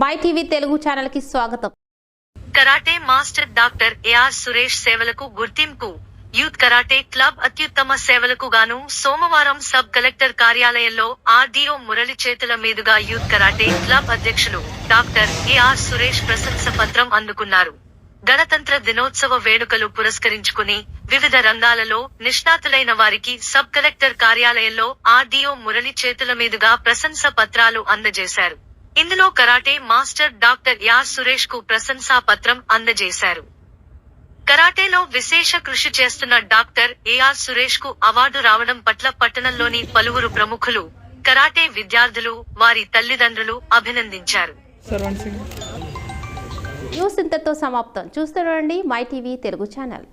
TV Telugu ఛానల్కి స్వాగతం. Karate master doctor A R Suresh సేవలకు గుర్తింపు. యూత్ కరాటే క్లబ్ అత్యుత్తమ సేవలకు గాను సోమవారం సబ్ కలెక్టర్ కార్యాలయంలో ఆర్డీఓ మురళి చేతుల మీదుగా యూత్ కరాటే క్లబ్ అధ్యక్షులు డాక్టర్ ఏఆర్ సురేష్ ప్రశంస పత్రం అందుకున్నారు. గణతంత్ర దినోత్సవ వేడుకలు పురస్కరించుకుని వివిధ రంగాలలో నిష్ణాతులైన వారికి సబ్ కలెక్టర్ కార్యాలయంలో ఆర్డీఓ మురళి చేతుల మీదుగా ప్రశంస పత్రాలు అందజేశారు. ఇందులో కరాటే మాస్టర్ డాక్టర్ యార్ సురేష్కు ప్రశంసా పత్రం అందజేశారు. కరాటేలో విశేష కృషి చేస్తున్న డాక్టర్ ఏఆర్ సురేష్కు అవార్డు రావడం పట్ల పట్టణంలోని పలువురు ప్రముఖులు కరాటే విద్యార్థులు వారి తల్లిదండ్రులు అభినందించారు. న్యూస్ ఇంతతో సమాప్తం. చూస్తుండండి మై టీవీ తెలుగు ఛానల్.